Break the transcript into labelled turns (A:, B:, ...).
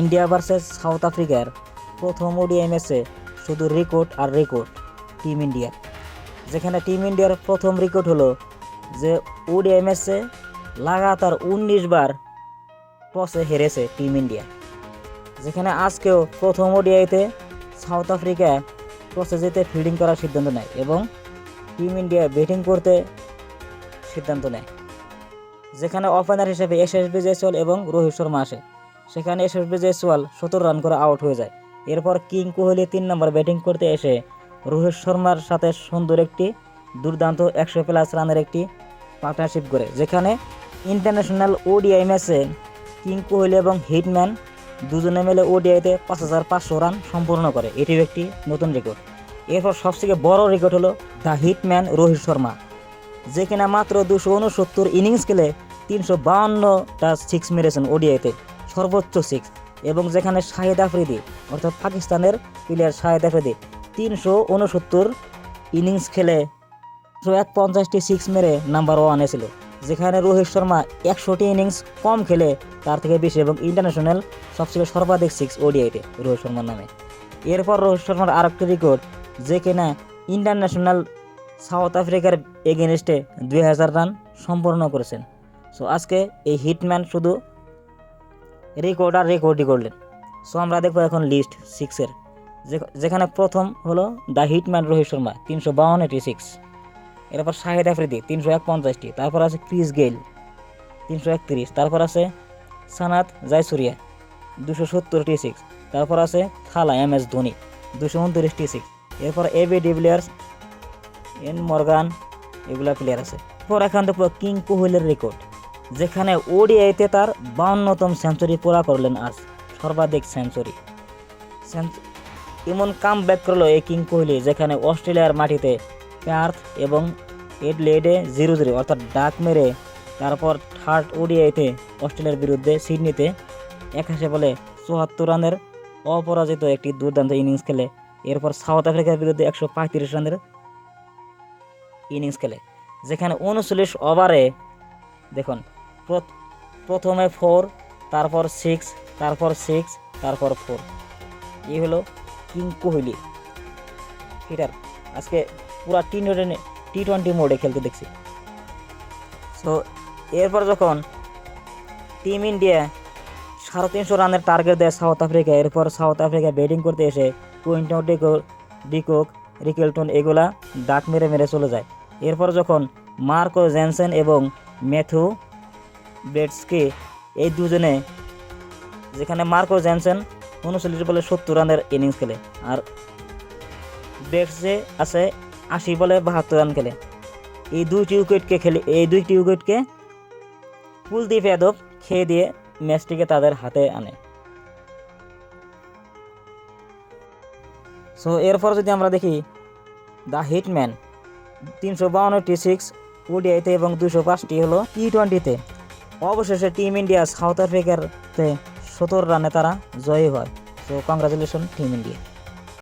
A: India versus south আফ্রিকার প্রথম ODI ম্যাচে শুধু রেকর্ড আর রেকর্ড টিম ইন্ডিয়ার যেখানে টিম ইন্ডিয়ার প্রথম রেকর্ড হলো যে ওডিআই ম্যাচে লাগাতার উনিশ বার টসে হেরেছে টিম ইন্ডিয়া যেখানে আজকেও প্রথম ওডিআইতে সাউথ আফ্রিকা টসে যেতে ফিল্ডিং করার সিদ্ধান্ত নেয় এবং টিম ইন্ডিয়া ব্যাটিং করতে সিদ্ধান্ত নেয়। যেখানে ওপেনার হিসেবে এসএসবি জয়সওয়াল এবং রোহিত শর্মা আসে। সেখানে এসএসবি জয়সওয়াল সতেরো রান করে আউট হয়ে যায়। এরপর কিং কোহলি তিন নম্বর ব্যাটিং করতে এসে রোহিত শর্মার সাথে সুন্দর একটি দুর্দান্ত একশো প্লাস রানের একটি পার্টনারশিপ করে, যেখানে ইন্টারন্যাশনাল ওডিআই ম্যাচে কিং কোহলি এবং হিটম্যান দুজনে মিলে ওডিআইতে পাঁচ হাজার পাঁচশো রান সম্পূর্ণ করে। এটিও একটি নতুন রেকর্ড এরপর সবথেকে বড় রেকর্ড হলো দ্য হিটম্যান রোহিত শর্মা, যে কিনা মাত্র দুশো উনসত্তর ইনিংস খেলে তিনশো বাউন্নটা সিক্স মেরেছেন ওডিআইতে সর্বোচ্চ সিক্স এবং যেখানে শাহিদ আফ্রিদি, অর্থাৎ পাকিস্তানের প্লেয়ার শাহিদ আফ্রিদি, তিনশো উনসত্তর ইনিংস খেলে একশো এক পঞ্চাশটি সিক্স মেরে নাম্বার ওয়ানে ছিল, যেখানে রোহিত শর্মা একশোটি ইনিংস কম খেলে তার থেকে বেশি এবং ইন্টারন্যাশনাল সবচেয়ে সর্বাধিক সিক্স ওডিআইতে রোহিত শর্মার নামে। এরপর রোহিত শর্মার আরেকটি রেকর্ড যে কিনা ইন্টারন্যাশনাল সাউথ আফ্রিকার এগেনস্টে দুই হাজার রান সম্পূর্ণ করেছেন। সো আজকে এই হিটম্যান শুধু রেকর্ড আর রেকর্ডই করলেন। সো আমরা দেখব এখন লিস্ট সিক্সের যেখানে প্রথম হলো দ্য হিটম্যান রোহিত শর্মা, তিনশো বাউন্নটি সিক্স এরপর শাহিদ আফ্রিদি তিনশো এক পঞ্চাশটি তারপর আছে ক্রিস গেইল তিনশো একত্রিশ। তারপর আছে সানাত জয়সুরিয়া, দুশো সত্তরটি সিক্স তারপর আছে থালা এম এস ধোনি, দুশো উনত্রিশটি সিক্স এরপর A B de Villiers N Morgan এগুলা প্লেয়ার আছে। পর এখান থেকে কিং কোহলির রেকর্ড যেখানে ওডিআইতে তার বাউন্নতম সেঞ্চুরি পুরা করলেন আজ সর্বাধিক সেঞ্চুরি। এমন কাম ব্যাক করল এই কিং কোহলি, যেখানে অস্ট্রেলিয়ার মাটিতে পার্থ এবং এডলেডে জিরো জিরো অর্থাৎ ডাক মেরে তারপর থার্ড ওডিআইতে অস্ট্রেলিয়ার বিরুদ্ধে সিডনিতে একাশে বলে চুয়াত্তর রানের অপরাজিত একটি দুর্দান্ত ইনিংস খেলে। এরপর সাউথ আফ্রিকার বিরুদ্ধে একশো পঁয়ত্রিশ রানের ইনিংস খেলে। যেখানে উনচল্লিশ ওভারে দেখুন প্রথমে ফোর তারপর সিক্স তারপর সিক্স তারপর ফোর এই হলো কিং কোহলি। হিটার আজকে পুরা টি টি টোয়েন্টি মোডে খেলতে দেখছি। সো এরপর যখন টিম ইন্ডিয়া সাড়ে তিনশো রানের টার্গেট দেয় সাউথ আফ্রিকা এরপর সাউথ আফ্রিকা ব্যাটিং করতে এসে কুইন্টন ডিকো ডিকক রিকেলটন এগুলা ডাক মেরে মেরে চলে যায়। এরপর যখন মার্কো জেনসেন এবং ম্যাথু বেটসকে এই দুজনে, যেখানে মার্কো জেনসেন উনচল্লিশ বলে সত্তর রানের ইনিংস খেলে আর বেটসে আছে আশি বলে বাহাত্তর রান খেলে। এই দুইটি উইকেটকে খেলে, এই দুইটি উইকেটকে কুলদীপ যাদব খেয়ে দিয়ে ম্যাচটিকে তাদের হাতে আনে। সো এরপর যদি আমরা দেখি, দ্য হিটম্যান, তিনশো বাউন্নটি সিক্স, ওডিআইতে এবং দুশো পাঁচটি হলো টি টোয়েন্টিতে। অবশেষে টিম ইন্ডিয়া সাউথ আফ্রিকার সতেরো রানে তারা জয়ী হয়। So congratulation team India